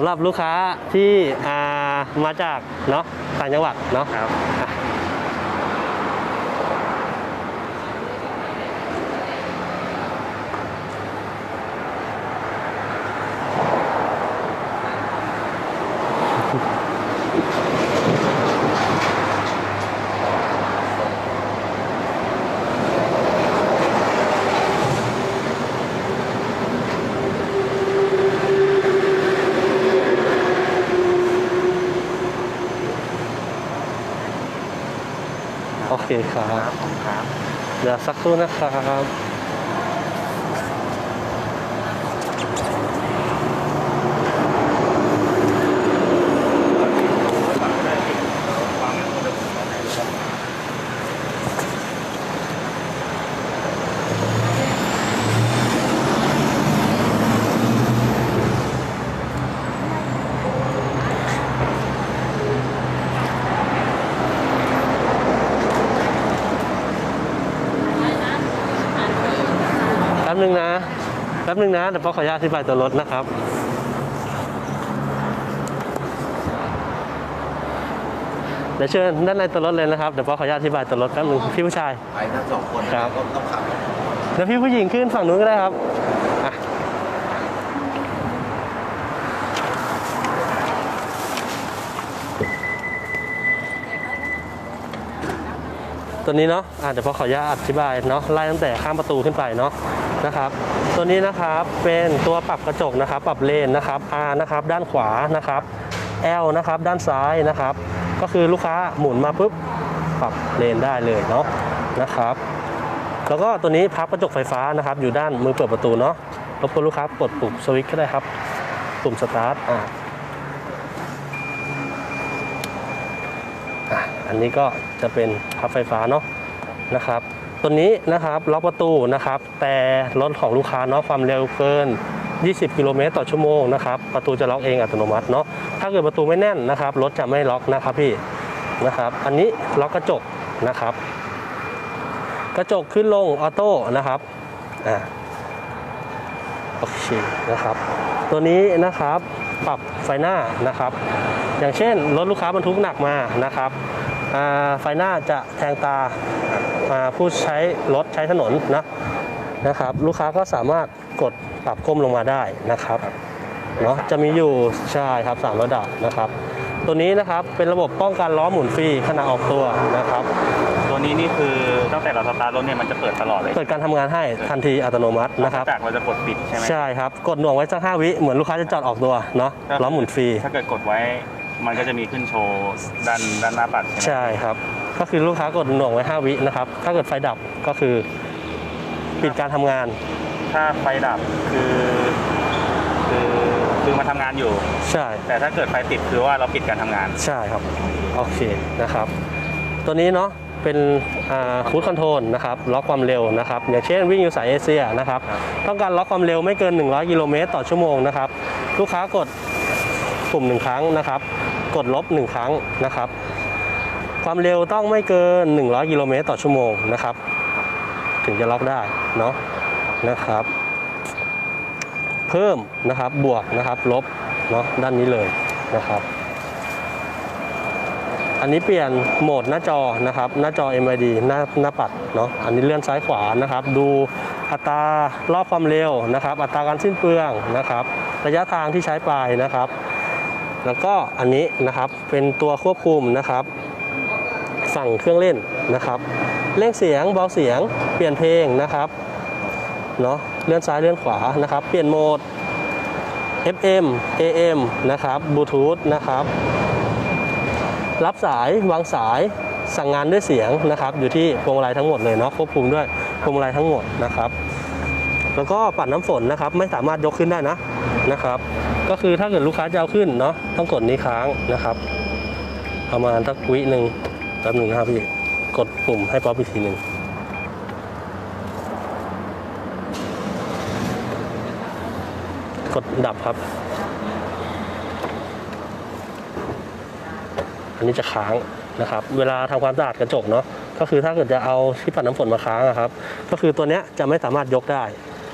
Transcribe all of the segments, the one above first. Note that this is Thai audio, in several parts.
ำหรับลูกค้าที่อ่ามาจากเนาะต่างจังหวัดเนาะ โอเคครับครับผมครับ เดี๋ยวสักครู่นะครับ นึงนะแป๊บนึงนะเดี๋ยวพ่อขออนุญาตอธิบายตัวรถนะครับ เดี๋ยวเชิญด้านในตัวรถเลยนะครับเดี๋ยวพ่อขออนุญาตอธิบายตัวรถแป๊บนึงพี่ผู้ชาย ไปทั้งสองคนครับ ก็ต้องขับเดี๋ยวพี่ผู้หญิงขึ้นฝั่งนู้นก็ได้ครับอะตัวนี้เนาะอะเดี๋ยวพอขออนุญาตอธิบายเนาะไล่ตั้งแต่ข้ามประตูขึ้นไปเนาะ นะครับ ตัวนี้นะครับเป็นตัวปรับกระจกนะครับ ปรับเลนนะครับ R นะครับ ด้านขวานะครับ L นะครับ ด้านซ้ายนะครับ ก็คือลูกค้าหมุนมาปุ๊บปรับเลนได้เลยเนาะนะครับ แล้วก็ตัวนี้พับกระจกไฟฟ้านะครับ อยู่ด้านมือเปิดประตูเนาะรบกวนลูกค้ากดปุ่มสวิตช์ก็ได้ครับ ปุ่มสตาร์ทอ่าอะอันนี้ก็จะเป็นพับไฟฟ้าเนาะนะครับ ตัวนี้นะครับล็อกประตูนะครับ แต่รถของลูกค้าเนาะความเร็วเกิน 20 กิโลเมตรต่อชั่วโมงนะครับประตูจะล็อกเองอัตโนมัติเนาะถ้าเกิดประตูไม่แน่นนะครับรถจะไม่ล็อกนะครับพี่นะครับอันนี้ล็อกกระจกนะครับ กระจกขึ้นลงออโต้นะครับอ่าโอเคนะครับ ตัวนี้นะครับปรับไฟหน้านะครับ อย่างเช่นรถลูกค้าบรรทุกหนักมานะครับอ่าไฟหน้าจะแทงตาอ่า ผู้ใช้รถใช้ถนนนะนะครับ ลูกค้าก็สามารถกดปรับก้มลงมาได้นะครับเนาะจะมีอยู่ใช่ครับสามระดับนะครับ ตัวนี้นะครับเป็นระบบป้องกันล้อหมุนฟรีขณะออกตัวนะครับ ตัวนี้นี่คือตั้งแต่เราสตาร์ทรถเนี่ยมันจะเปิดตลอดเลย เปิดการทำงานให้ทันทีอัตโนมัตินะครับจากเราจะกดปิดใช่ไหมใช่ครับ กดหน่วงไว้สักห้าวิเหมือนลูกค้าจะจอดออกตัวเนาะก็คือล้อหมุนฟรี ถ้าเกิดกดไว้ มันก็จะมีขึ้นโชว์ด้านด้านหน้าปัดใช่ไหมใช่ครับ ก็คือลูกค้ากดหน่วงไว้ 5 วินะครับ ถ้าเกิดไฟดับก็คือปิดการทำงาน ถ้าไฟดับคือคือคือมาทำงานอยู่ ใช่ แต่ถ้าเกิดไฟติดคือว่าเราปิดการทำงาน ใช่ครับ โอเคนะครับ ตัวนี้เนาะเป็นคูดคอนโทรลนะครับล็อกความเร็วนะครับอย่างเช่นวิ่งอยู่สายเอเชียนะครับครับ ต้องการล็อกความเร็วไม่เกิน 100 กิโลเมตรต่อชั่วโมงนะครับลูกค้ากดปุ่มหนึ่งครั้งนะครับ กดลบหนึ่งครั้งนะครับ ความเร็วต้องไม่เกิน 100กิโลเมตรต่อชั่วโมงนะครับ ถึงจะล็อกได้เนาะนะครับ เพิ่มนะครับบวกนะครับลบเนาะด้านนี้เลยนะครับ อันนี้เปลี่ยนโหมดหน้าจอนะครับ หน้าจอ MID หน้าหน้าปัดเนาะอันนี้เลื่อนซ้ายขวานะครับ ดูอัตรารอบความเร็วนะครับ อัตราการสิ้นเปลืองนะครับ ระยะทางที่ใช้ไปนะครับ แล้วก็อันนี้นะครับเป็นตัวควบคุมนะครับฝั่งเครื่องเล่นนะครับเร่งเสียงเบาเสียง เปลี่ยนเพลงนะครับเนาะเลื่อนซ้ายเลื่อนขวานะครับ เปลี่ยนโหมด FM AM นะครับบลูทูธนะครับ รับสายวางสายสั่งงานด้วยเสียงนะครับ อยู่ที่พวงมาลัยทั้งหมดเลยเนาะควบคุมด้วยพวงมาลัยทั้งหมดนะครับ แล้วก็ปัดน้ำฝนนะครับ ไม่สามารถยกขึ้นได้นะนะครับ ก็คือถ้าเกิดลูกค้าจะเอาขึ้นเนาะต้องกดนี้ค้างนะครับประมาณสักวิหนึ่งแป๊บหนึ่งนะครับพี่กดปุ่มให้ป๊อปอีกทีหนึ่งกดดับครับ อันนี้จะค้างนะครับ เวลาทำความสะอาดกระจกเนาะก็คือถ้าเกิดจะเอาที่ปัดน้ำฝนมาค้างอะครับ ก็คือตัวเนี้ยจะไม่สามารถยกได้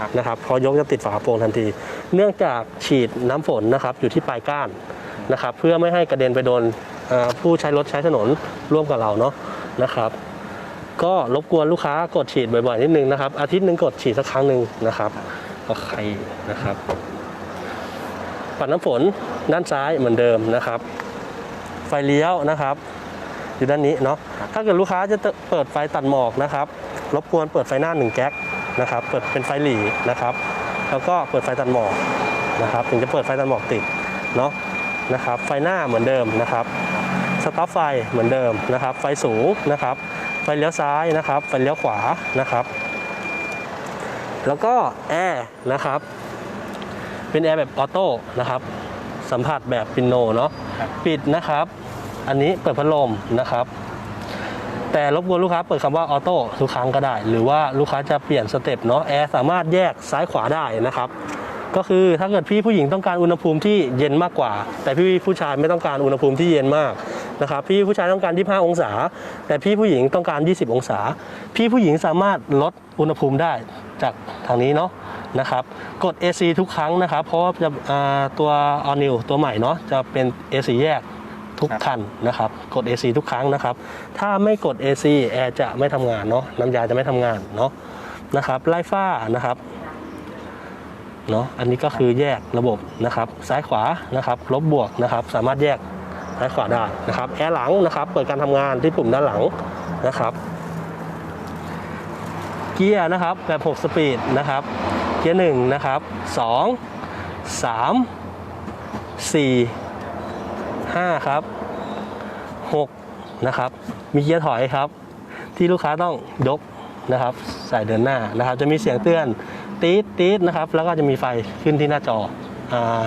ครับ นะครับพอยกจะติดฝากระโปรงทันที เนื่องจากฉีดน้ำฝนนะครับอยู่ที่ปลายก้านนะครับ เพื่อไม่ให้กระเด็นไปโดนเอ่อผู้ใช้รถใช้ถนนร่วมกับเราเนาะนะครับ ก็รบกวนลูกค้ากดฉีดบ่อยๆนิดนึงนะครับ อาทิตย์หนึ่งกดฉีดสักครั้งหนึ่งนะครับก็ใคนะครับ ปัดน้ำฝนด้านซ้ายเหมือนเดิมนะครับ ไฟเลี้ยวนะครับ อยู่ด้านนี้เนาะถ้าเกิดลูกค้าจะเปิดไฟตัดหมอกนะครับ รบกวนเปิดไฟหน้าหนึ่งแก๊ก นะครับเปิดเป็นไฟหลีนะครับ แล้วก็เปิดไฟตัดหมอกนะครับถึงจะเปิดไฟตัดหมอกติดเนาะนะครับไฟหน้าเหมือนเดิมนะครับสต็อปไฟเหมือนเดิมนะครับ ไฟสูงนะครับ ไฟเลี้ยวซ้ายนะครับ ไฟเลี้ยวขวานะครับ แล้วก็แอร์นะครับ เป็นแอร์แบบออโต้นะครับ สัมผัสแบบปินโนเนาะปิดนะครับ อันนี้เปิดพัดลมนะครับ แต่รบกวนลูกค้าเปิดคำว่าออโต้ทุกครั้งก็ได้ หรือว่าลูกค้าจะเปลี่ยนสเต็ปเนาะแอร์สามารถแยกซ้ายขวาได้นะครับ ก็คือถ้าเกิดพี่ผู้หญิงต้องการอุณหภูมิที่เย็นมากกว่า แต่พี่ผู้ชายไม่ต้องการอุณหภูมิที่เย็นมากนะครับพี่ผู้ชายต้องการ 25 องศา แต่พี่ผู้หญิงต้องการ 20 องศา พี่ผู้หญิงสามารถลดอุณหภูมิได้จากทางนี้เนาะนะครับกด AC ทุกครั้งนะครับ เพราะว่าจะตัว All New ตัวใหม่เนาะจะเป็น AC แยก ทุกครันนะครับ กด AC ทุกครั้งนะครับ ถ้าไม่กด AC แอร์จะไม่ทำงานเนาะน้ำยาจะไม่ทำงานเนาะนะครับไล่ฝ้านะครับเนาะอันนี้ก็คือแยกระบบนะครับ ซ้ายขวานะครับ ลบบวกนะครับ สามารถแยกซ้ายขวาได้นะครับ แอร์หลังนะครับ เปิดการทำงานที่ปุ่มด้านหลังนะครับเกียร์นะครับแบบ6สปีดนะครับเกียร์1นะครับ2 3 4 5 ครับ 6 นะครับ มีเกียร์ถอยครับ ที่ลูกค้าต้องยกนะครับใส่เดินหน้านะครับ จะมีเสียงเตือนตีดตีดนะครับ แล้วก็จะมีไฟขึ้นที่หน้าจออา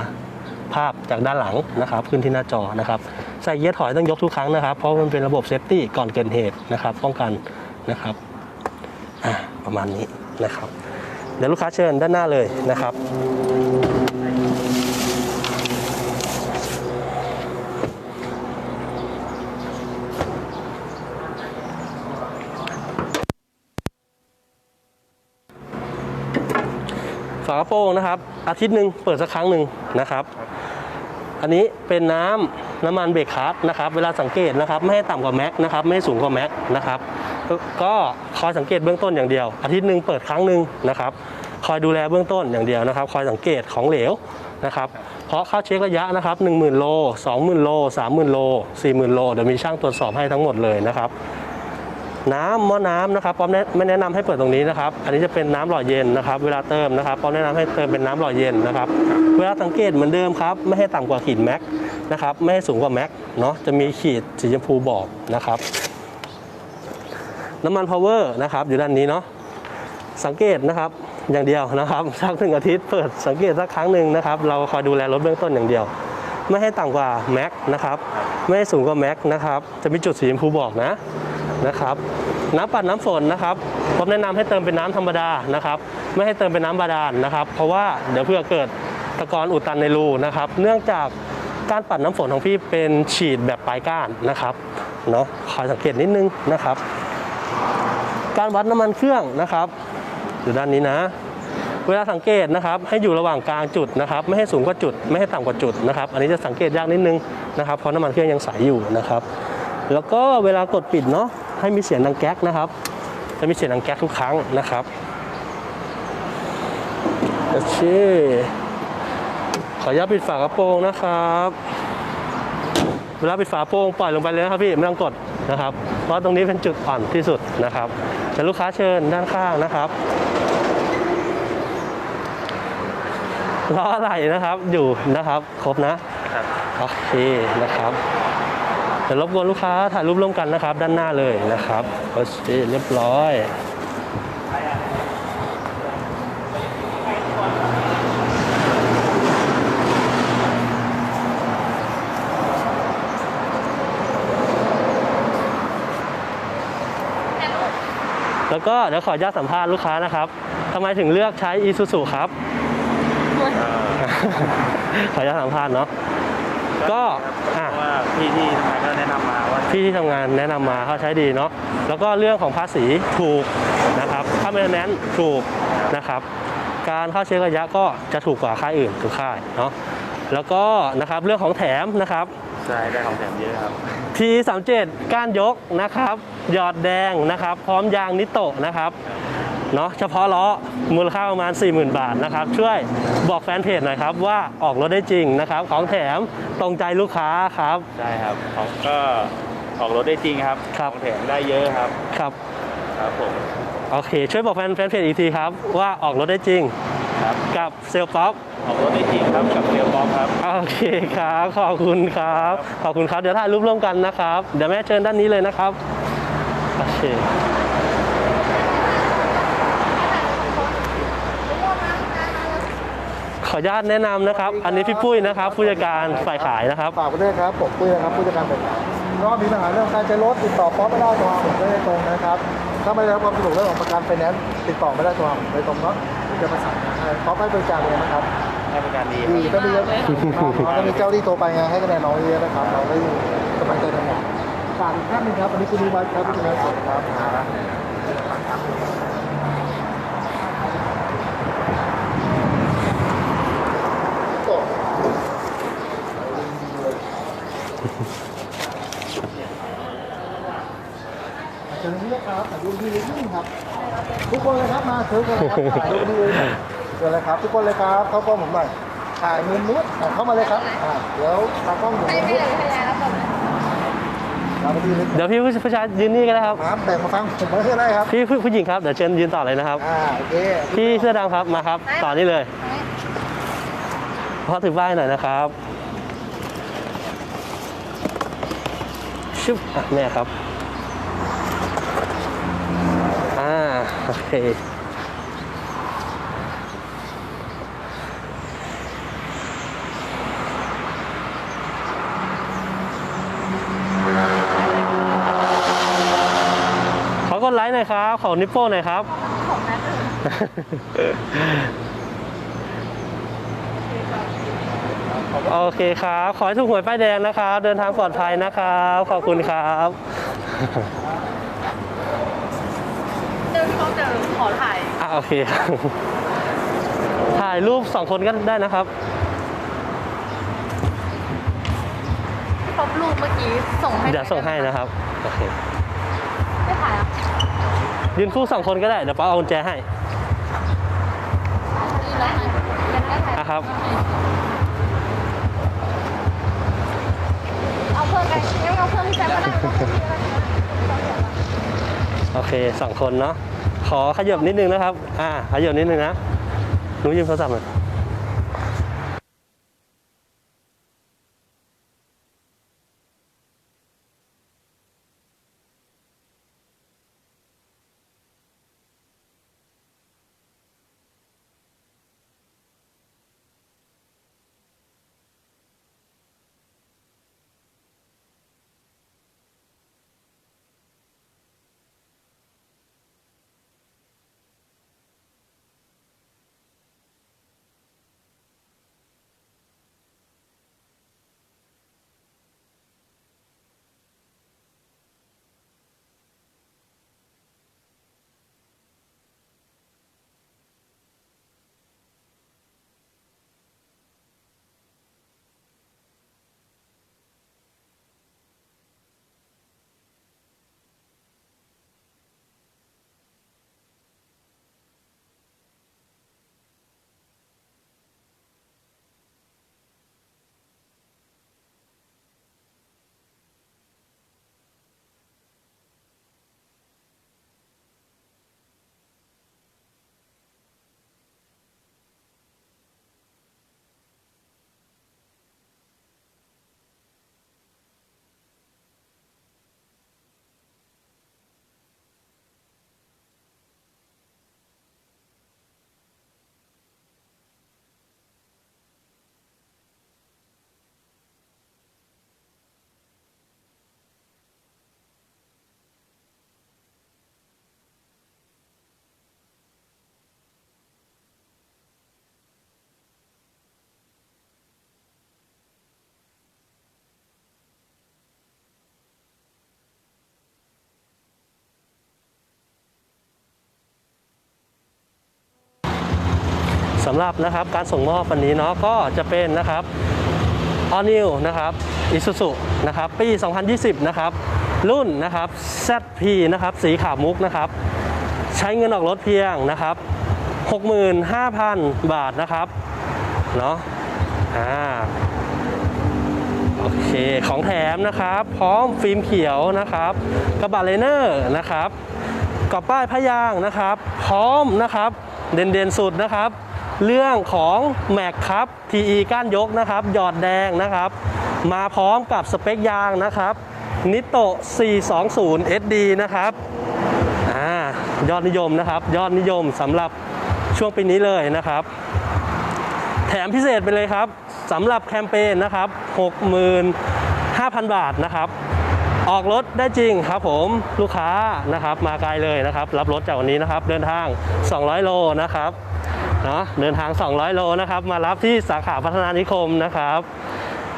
ภาพจากด้านหลังนะครับ ขึ้นที่หน้าจอนะครับ ใส่เกียร์ถอยต้องยกทุกครั้งนะครับ เพราะมันเป็นระบบเซฟตี้ก่อนเกิดเหตุนะครับ ป้องกันนะครับประมาณนี้นะครับ เดี๋ยวลูกค้าเชิญด้านหน้าเลยนะครับาโปรงนะครับ อาทิตย์หนึ่งเปิดสักครั้งหนึ่งนะครับ อันนี้เป็นน้ำน้ำมันเบรกคัสนะครับ เวลาสังเกตนะครับ ไม่ให้ต่ำกว่าแม็กนะครับ ไม่ให้สูงกว่าแม็กนะครับ ก็คอยสังเกตเบื้องต้นอย่างเดียว อาทิตย์หนึ่งเปิดครั้งหนึ่งนะครับ คอยดูแลเบื้องต้นอย่างเดียวนะครับ คอยสังเกตของเหลวนะครับ เพราะเข้าเช็คระยะนะครับ 10,000 โล 20,000 โล 30,000 โล 40,000 โล เดี๋ยวมีช่างตรวจสอบให้ทั้งหมดเลยนะครับ น้ำหม้อน้ำนะครับป๊อปแนะไม่แนะนำให้เปิดตรงนี้นะครับ อันนี้จะเป็นน้ำหล่อเย็นนะครับ เวลาเติมนะครับป๊อปแนะนำให้เติมเป็นน้ำหล่อเย็นนะครับ เวลาสังเกตเหมือนเดิมครับ ไม่ให้ต่ำกว่าขีดแม็กนะครับ ไม่ให้สูงกว่าแม็กเนาะ จะมีขีดสีชมพูบอกนะครับ น้ำมันพาวเวอร์นะครับอยู่ด้านนี้เนาะ สังเกตนะครับอย่างเดียวนะครับสักหนึ่งอาทิตย์เปิดสังเกตสักครั้งหนึ่งนะครับ เราคอยดูแลรถเบื้องต้นอย่างเดียว ไม่ให้ต่ำกว่าแม็กนะครับ ไม่ให้สูงกว่าแม็กนะครับ จะมีจุดสีชมพูบอกนะ นะครับน้ำปัดน้ำฝนนะครับผมแนะนำให้เติมเป็นน้ำธรรมดานะครับ ไม่ให้เติมเป็นน้ำบาดาลนะครับ เพราะว่าเดี๋ยวเพื่อเกิดตะกอนอุดตันในรูนะครับ เนื่องจากการปัดน้ำฝนของพี่เป็นฉีดแบบปลายก้านนะครับเนาะคอยสังเกตนิดนึงนะครับ การวัดน้ำมันเครื่องนะครับ อยู่ด้านนี้นะ เวลาสังเกตนะครับ ให้อยู่ระหว่างกลางจุดนะครับ ไม่ให้สูงกว่าจุด ไม่ให้ต่ำกว่าจุดนะครับ อันนี้จะสังเกตยากนิดนึงนะครับเพราะน้ำมันเครื่องยังใสอยู่นะครับ แล้วก็เวลากดปิดเนาะ ให้มีเสียงดังแก๊กนะครับจะมีเสียงดังแก๊กทุกครั้งนะครับโอเคขออนุญาตปิดฝากระโปรงนะครับเวลาปิดฝาโปรงปล่อยลงไปเลยนะครับพี่ไม่ต้องกดนะครับ เพราะตรงนี้เป็นจุดอ่อนที่สุดนะครับจะลูกค้าเชิญด้านข้างนะครับล้อไหลนะครับอยู่นะครับ ครบนะครับโอเคนะครับเดี๋ยวรบกวนลูกค้าถ่ายรูปร่วมกันนะครับ ด้านหน้าเลยนะครับโอเคเรียบร้อยแล้วก็เดี๋ยวขออนุญาตสัมภาษณ์ลูกค้านะครับทำไมถึงเลือกใช้ Isuzu ครับ ขออนุญาตสัมภาษณ์เนาะ ก็อะ เพราะว่าพี่ที่ทำงานก็แนะนำมาว่าพี่ที่ทำงานแนะนำมาเขาใช้ดีเนาะแล้วก็เรื่องของภาษีถูกนะครับค่าเมนแนนถูกนะครับ การเข้าเช็คระยะก็จะถูกกว่าค่ายอื่นทุกค่ายเนาะแล้วก็นะครับเรื่องของแถมนะครับ ใช่ได้ของแถมเยอะครับที37 ก้านยกนะครับ หยอดแดงนะครับ พร้อมยางนิโตะนะครับ เนาะเฉพาะล้อมูลค่าประมาณ 40,000 บาทนะครับช่วยบอกแฟนเพจหน่อยครับว่าออกรถได้จริงนะครับของแถมตรงใจลูกค้าครับ ใช่ครับของก็ออกรถได้จริงครับครับ ของแถมได้เยอะครับครับครับผมโอเค ช่วยบอกแฟนแฟนเพจอีกทีครับว่าออกรถได้จริงครับกับเซลป๊อปออกรถได้จริงครับกับเรียวบอมครับ โอเคครับขอบคุณครับขอบคุณครับเดี๋ยวถ่ายรูปร่วมกันนะครับ เดี๋ยวแม่เชิญด้านนี้เลยนะครับโอเค ออนุญาตแนะนำนะครับ อันนี้พี่ปุ้ยนะครับ ผู้จัดการฝ่ายขายนะครับ ฝากไปด้วยครับผมปุ้ยนะครับผู้จัดการฝ่ายขายก็มีปัญหาเรื่องการใช้รถติดต่อป๊อปไม่ได้โทรหาผมได้ตรงนะครับ ถ้าไม่ได้รับความสะดวกเรื่องของประกันไฟแนนซ์ติดต่อไม่ได้โทรหาผมโดยตรงเนาะผมจะประสานงานให้ป๊อปให้บริการเลยนะครับให้บริการดีดีก็มีเยอะก็มีเจ้าที่โทรไปไงให้คะแนนน้องเยอะนะครับเราได้กำลังใจทำงานฝากอีกท่านหนึงครับอันนี้คุณดูวัฒน์ครับผู้จัดการฝ่ายครับ เชิญนี่นะครับถ่ายรูปที่นิดนึงครับ ทุกคนเลยครับมาเชิญกันเลยครับถ่ายรูปที่เลยเชิญเลยครับ ทุกคนเลยครับเข้ากล้องผมหน่อยถ่ายมุมนู้นอะเข้ามาเลยครับอะเดี๋ยวตากล้องอยู่ไม่มุมไม่นู้นเหลือพยานแล้วก่อนนะมาพอดีเลยเดี๋ยวพี่ผู้ชายยืนนี่กันนะครับครับแบ่งมาฟังผมไม่ได้ครับพี่ผู้ผู้หญิงครับเดี๋ยวเชิญยืนต่อเลยนะครับอ่าโอเคพี่เสื้อดำครับมาครับ ต่อนี่เลยพอถือป้ายหน่อยนะครับชุบอะแม่ครับ อ่า โอเคขอกดไลค์หน่อยครับ ขอนิปโป้หน่อยครับ ของนัดอื่นโอเคครับ ขอให้ถูกหวยป้ายแดงนะครับ เดินทางปลอดภัยนะครับ ขอบคุณครับ เดี๋ยวพี่เขาจะขอถ่าย อะ โอเคครับถ่ายรูปสองคนก็ได้นะครับพบรูปเมื่อกี้ส่งให้เดี๋ยวส่งให้นะครับโอเคไม่ถ่ายอะยืนคู่สองคนก็ได้เดี๋ยวป้าเอากุญแจให้นี่แล้วไงยังไม่ถ่ายอะครับ เอาเพิ่มกันงั้นเอาเพิ่มพี่แจ๊คก็ได้เอาเพิ่มพี่แจ๊คก็ได้โอเคสองคนเนาะ ขอขยับนิดนึงนะครับ อ่า ขยับนิดนึงนะหนูยืมโทรศัพท์หน่อย สำหรับนะครับการส่งมอบวันนี้เนาะก็จะเป็นนะครับออนิวนะครับอิซูซุนะครับปี 2020 นะครับ รุ่นนะครับ ZP นะครับสีขาวมุกนะครับ ใช้เงินออกรถเพียงนะครับ 65,000 บาทนะครับเนาะอ่าโอเคของแถมนะครับ พร้อมฟิล์มเขียวนะครับ กระบะเลเนอร์นะครับกรอบป้ายพยางนะครับ พร้อมนะครับ เด่นเด่นๆสุดนะครับ เรื่องของแม็กครับ TE ก้านยกนะครับ หยอดแดงนะครับ มาพร้อมกับสเปคยางนะครับนิโต 420 SD นะครับอ่ายอดนิยมนะครับ ยอดนิยมสำหรับช่วงปีนี้เลยนะครับ แถมพิเศษไปเลยครับสำหรับแคมเปญนะครับ 65,000 บาทนะครับ ออกรถได้จริงครับผมลูกค้านะครับมาไกลเลยนะครับ รับรถจากวันนี้นะครับ เดินทาง 200 โลนะครับ เนาะเดินทาง 200 โลนะครับ มารับที่สาขาพัฒนานิคมนะครับ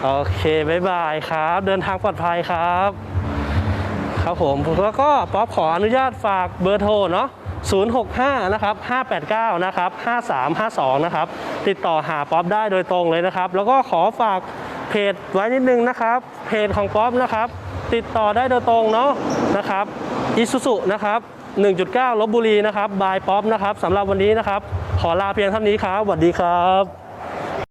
โอเคบายบายครับ เดินทางปลอดภัยครับ ครับผมแล้วก็ป๊อปขออนุญาตฝากเบอร์โทรเนาะ065 นะครับ 589 นะครับ 5352 นะครับ ติดต่อหาป๊อปได้โดยตรงเลยนะครับ แล้วก็ขอฝากเพจไว้นิดนึงนะครับ เพจของป๊อปนะครับ ติดต่อได้โดยตรงเนาะนะครับอิสุสุนะครับ 1.9ลบบุรีนะครับ บายป๊อปนะครับสำหรับวันนี้นะครับ ขอลาเพียงเท่านี้ครับสวัสดีครับ